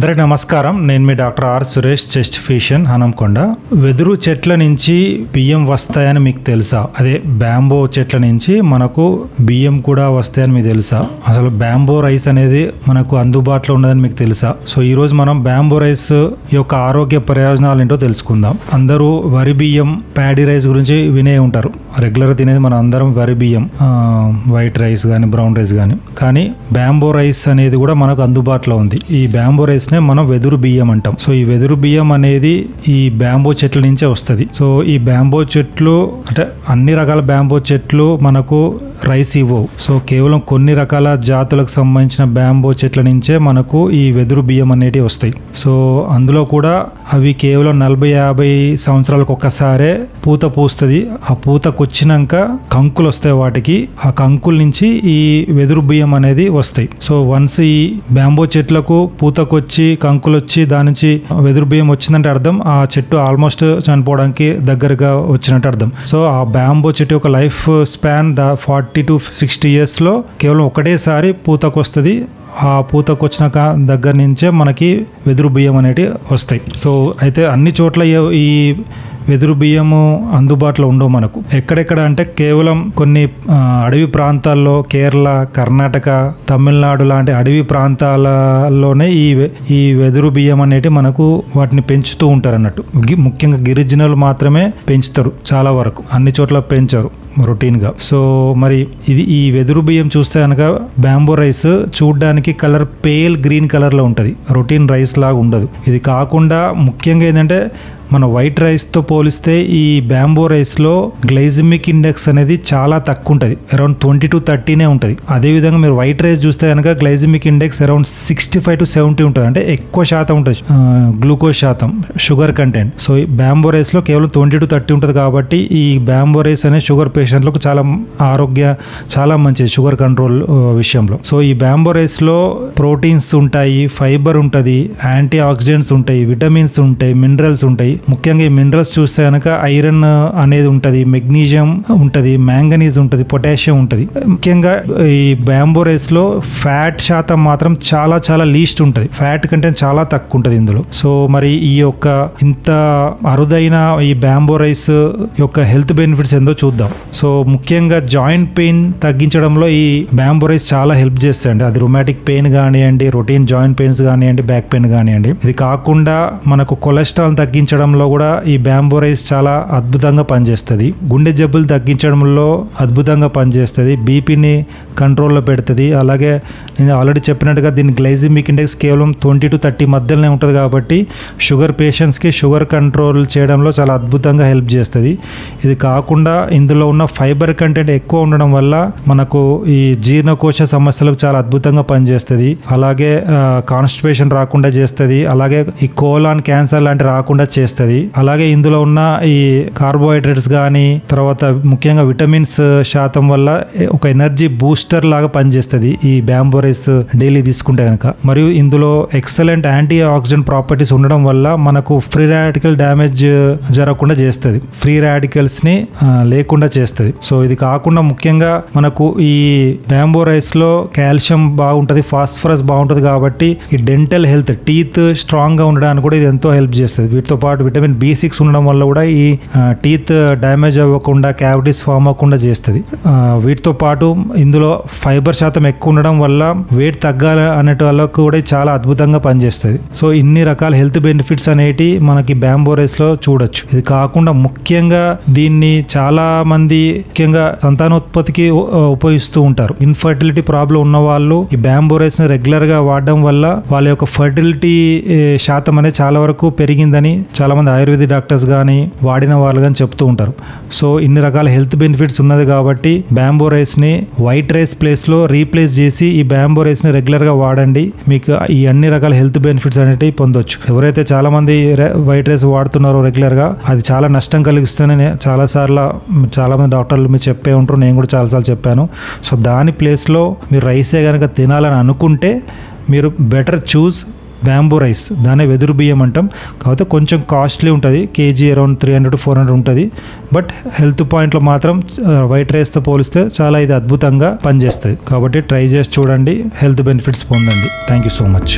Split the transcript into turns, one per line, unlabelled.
అందరికీ నమస్కారం. నేను మీ doctor R Suresh chest physician Hanamkonda వెదురు చెట్ల నుంచి బియ్యం వస్తాయని మీకు తెలుసా? అదే బ్యాంబో చెట్ల నుంచి మనకు బియ్యం కూడా వస్తాయని మీకు తెలుసా? అసలు బ్యాంబో రైస్ అనేది మనకు అందుబాటులో ఉన్నదని మీకు తెలుసా? సో ఈరోజు మనం బ్యాంబో రైస్ యొక్క ఆరోగ్య ప్రయోజనాలు ఏంటో తెలుసుకుందాం. అందరూ వరి బియ్యం ప్యాడీ రైస్ గురించి వినే ఉంటారు. రెగ్యులర్గా తినేది మనం అందరం వరి బియ్యం వైట్ రైస్ కానీ బ్రౌన్ రైస్ కానీ కానీ బ్యాంబో రైస్ అనేది కూడా మనకు అందుబాటులో ఉంది. ఈ బ్యాంబో రైస్ నే మనం వెదురు బియ్యం అంటాం. సో ఈ వెదురు బియ్యం అనేది ఈ బ్యాంబో చెట్ల నుంచే వస్తుంది. సో ఈ బ్యాంబో చెట్లు అంటే అన్ని రకాల బ్యాంబో చెట్లు మనకు రైస్ ఇవ్వవు. సో కేవలం కొన్ని రకాల జాతులకు సంబంధించిన బ్యాంబో చెట్ల నుంచే మనకు ఈ వెదురు బియ్యం అనేటివి వస్తాయి. సో అందులో కూడా అవి కేవలం నలభై యాభై సంవత్సరాలకు ఒక్కసారే పూత పూస్తుంది. ఆ పూతకు వచ్చినాక కంకులు వస్తాయి వాటికి. ఆ కంకుల నుంచి ఈ వెదురు బియ్యం అనేది వస్తాయి. సో వన్స్ ఈ బ్యాంబో చెట్లకు పూతకొచ్చి కంకులు వచ్చి దాని నుంచి వెదురు బియ్యం వచ్చిందంటే అర్థం ఆ చెట్టు ఆల్మోస్ట్ చనిపోవడానికి దగ్గరగా వచ్చినట్టు అర్థం. సో ఆ బ్యాంబో చెట్టు యొక్క లైఫ్ స్పాన్ దా ఫార్టీ టు సిక్స్టీ ఇయర్స్లో కేవలం ఒకటేసారి పూతకొస్తుంది. ఆ పూతకు వచ్చిన కా- దగ్గర నుంచే మనకి వెదురు బియ్యం అనేటివి వస్తాయి. సో అయితే అన్ని చోట్ల ఈ వెదురు బియ్యము అందుబాటులో ఉండవు మనకు. ఎక్కడెక్కడ అంటే కేవలం కొన్ని అడవి ప్రాంతాల్లో కేరళ కర్ణాటక తమిళనాడు లాంటి అడవి ప్రాంతాలలోనే ఈ ఈ వెదురు బియ్యం అనేది మనకు వాటిని పెంచుతూ ఉంటారు అన్నట్టు ముఖ్యంగా గిరిజనులు మాత్రమే పెంచుతారు చాలా వరకు. అన్ని చోట్ల పెంచారు రొటీన్గా. సో మరి ఇది ఈ వెదురు బియ్యం చూస్తే కనుక బ్యాంబో రైస్ చూడడానికి కలర్ పేల్ గ్రీన్ కలర్లో ఉంటుంది. రొటీన్ రైస్ లాగా ఉండదు. ఇది కాకుండా ముఖ్యంగా ఏంటంటే మన వైట్ రైస్తో పోలిస్తే ఈ బ్యాంబో రైస్లో గ్లైజమిక్ ఇండెక్స్ అనేది చాలా తక్కువ ఉంటుంది అరౌండ్ ట్వంటీ టు థర్టీనే ఉంటుంది. అదేవిధంగా మీరు వైట్ రైస్ చూస్తే కనుక glycaemic index around sixty five to seventy ఉంటుంది. అంటే ఎక్కువ శాతం ఉంటుంది. గ్లూకోజ్ శాతం షుగర్ కంటెంట్ సో ఈ బ్యాంబో రైస్లో కేవలం ట్వంటీ టు థర్టీ ఉంటుంది కాబట్టి ఈ బ్యాంబో రైస్ అనే షుగర్ పేషెంట్లకు చాలా ఆరోగ్య చాలా మంచిది షుగర్ కంట్రోల్ విషయంలో. సో ఈ బ్యాంబో రైస్లో ప్రోటీన్స్ ఉంటాయి ఫైబర్ ఉంటుంది యాంటీ ఆక్సిడెంట్స్ ఉంటాయి విటమిన్స్ ఉంటాయి మినరల్స్ ఉంటాయి. ముఖ్యంగా ఈ మినరల్స్ చూస్తే కనుక ఐరన్ అనేది ఉంటుంది మెగ్నీషియం ఉంటుంది మ్యాంగనీస్ ఉంటుంది పొటాషియం ఉంటుంది. ముఖ్యంగా ఈ బ్యాంబో రైస్లో ఫ్యాట్ శాతం మాత్రం చాలా చాలా లీస్ట్ ఉంటుంది. ఫ్యాట్ కంటే చాలా తక్కువ ఉంటుంది ఇందులో. సో మరి ఈ యొక్క ఇంత అరుదైన ఈ బ్యాంబో రైస్ యొక్క హెల్త్ బెనిఫిట్స్ ఏందో చూద్దాం. సో ముఖ్యంగా జాయింట్ పెయిన్ తగ్గించడంలో ఈ బ్యాంబో రైస్ చాలా హెల్ప్ చేస్తాయండి. అది రొమాటిక్ పెయిన్ కానివ్వండి రొటీన్ జాయింట్ పెయిన్స్ కానివ్వండి బ్యాక్ పెయిన్ కానివ్వండి. ఇది కాకుండా మనకు కొలెస్ట్రాల్ తగ్గించడం తగ్గించడంలో కూడా ఈ బ్యాంబో రైస్ చాలా అద్భుతంగా పనిచేస్తుంది. గుండె జబ్బులు తగ్గించడంలో అద్భుతంగా పనిచేస్తుంది. బీపీని కంట్రోల్లో పెడుతుంది. అలాగే నేను ఆల్రెడీ చెప్పినట్టుగా దీని గ్లైజిమిక్ ఇండెక్స్ కేవలం ట్వంటీ టు థర్టీ మధ్యలోనే ఉంటుంది కాబట్టి షుగర్ పేషెంట్స్కి షుగర్ కంట్రోల్ చేయడంలో చాలా అద్భుతంగా హెల్ప్ చేస్తుంది. ఇది కాకుండా ఇందులో ఉన్న ఫైబర్ కంటెంట్ ఎక్కువ ఉండడం వల్ల మనకు ఈ జీర్ణకోశ సమస్యలకు చాలా అద్భుతంగా పనిచేస్తుంది. అలాగే కాన్స్టిపేషన్ రాకుండా చేస్తుంది. అలాగే ఈ కోలాన్ క్యాన్సర్ లాంటి రాకుండా చేస్తుంది. అలాగే ఇందులో ఉన్న ఈ కార్బోహైడ్రేట్స్ కానీ తర్వాత ముఖ్యంగా విటమిన్స్ శాతం వల్ల ఒక ఎనర్జీ బూస్టర్ లాగా పనిచేస్తుంది ఈ బ్యాంబో రైస్ డైలీ తీసుకుంటే కనుక మరియు ఇందులో ఎక్సలెంట్ యాంటీ ఆక్సిడెంట్ ప్రాపర్టీస్ ఉండడం వల్ల మనకు ఫ్రీ రాడికల్ డ్యామేజ్ జరగకుండా చేస్తుంది. ఫ్రీ రాడికల్స్ని లేకుండా చేస్తుంది. సో ఇది కాకుండా ముఖ్యంగా మనకు ఈ బ్యాంబో రైస్లో కాల్షియం బాగుంటుంది ఫాస్ఫరస్ బాగుంటుంది కాబట్టి ఈ డెంటల్ హెల్త్ టీత్ స్ట్రాంగ్గా ఉండడానికి కూడా ఇది ఎంతో హెల్ప్ చేస్తుంది. వీటితో పాటు విటమిన్ బి సిక్స్ ఉండడం వల్ల కూడా ఈ టీత్ డ్యామేజ్ అవ్వకుండా క్యావిటీస్ ఫామ్ అవ్వకుండా చేస్తుంది. వీటితో పాటు ఇందులో ఫైబర్ శాతం ఎక్కువ ఉండడం వల్ల వెయిట్ తగ్గాలి అనేటి వాళ్ళకు కూడా చాలా అద్భుతంగా పనిచేస్తుంది. సో ఇన్ని రకాల హెల్త్ బెనిఫిట్స్ అనేటి మనకి బ్యాంబో రైస్లో చూడొచ్చు. ఇది కాకుండా ముఖ్యంగా దీన్ని చాలా మంది ముఖ్యంగా సంతానోత్పత్తికి ఉపయోగిస్తూ ఉంటారు. ఇన్ఫర్టిలిటీ ప్రాబ్లం ఉన్న వాళ్ళు ఈ బ్యాంబో రైస్ని రెగ్యులర్గా వాడడం వల్ల వాళ్ళ యొక్క ఫర్టిలిటీ శాతం అనేది చాలా వరకు పెరిగిందని చాలా చాలామంది ఆయుర్వేద డాక్టర్స్ కానీ వాడిన వాళ్ళు కానీ చెప్తూ ఉంటారు. సో ఇన్ని రకాల హెల్త్ బెనిఫిట్స్ ఉన్నది కాబట్టి బ్యాంబో రైస్ని వైట్ రైస్ ప్లేస్లో రీప్లేస్ చేసి ఈ బ్యాంబో రైస్ని రెగ్యులర్గా వాడండి. మీకు ఈ అన్ని రకాల హెల్త్ బెనిఫిట్స్ అనేటివి పొందొచ్చు. ఎవరైతే చాలామంది వైట్ రైస్ వాడుతున్నారో రెగ్యులర్గా అది చాలా నష్టం కలిగిస్తుందని చాలా సార్లు డాక్టర్లు మీరు చెప్పే ఉంటారు. నేను కూడా చాలాసార్లు చెప్పాను. సో దాని ప్లేస్లో మీరు రైసే కనుక తినాలని అనుకుంటే మీరు బెటర్ చూస్ బ్యాంబూ రైస్ దానే వెదురు బియ్యం అంటాం. కాకపోతే కొంచెం కాస్ట్లీ ఉంటుంది. KG around three hundred four hundred ఉంటుంది. బట్ హెల్త్ పాయింట్లో మాత్రం వైట్ రైస్తో పోలిస్తే చాలా ఇది అద్భుతంగా పనిచేస్తుంది. కాబట్టి ట్రై చేసి చూడండి. హెల్త్ బెనిఫిట్స్ పొందండి. Thank you so much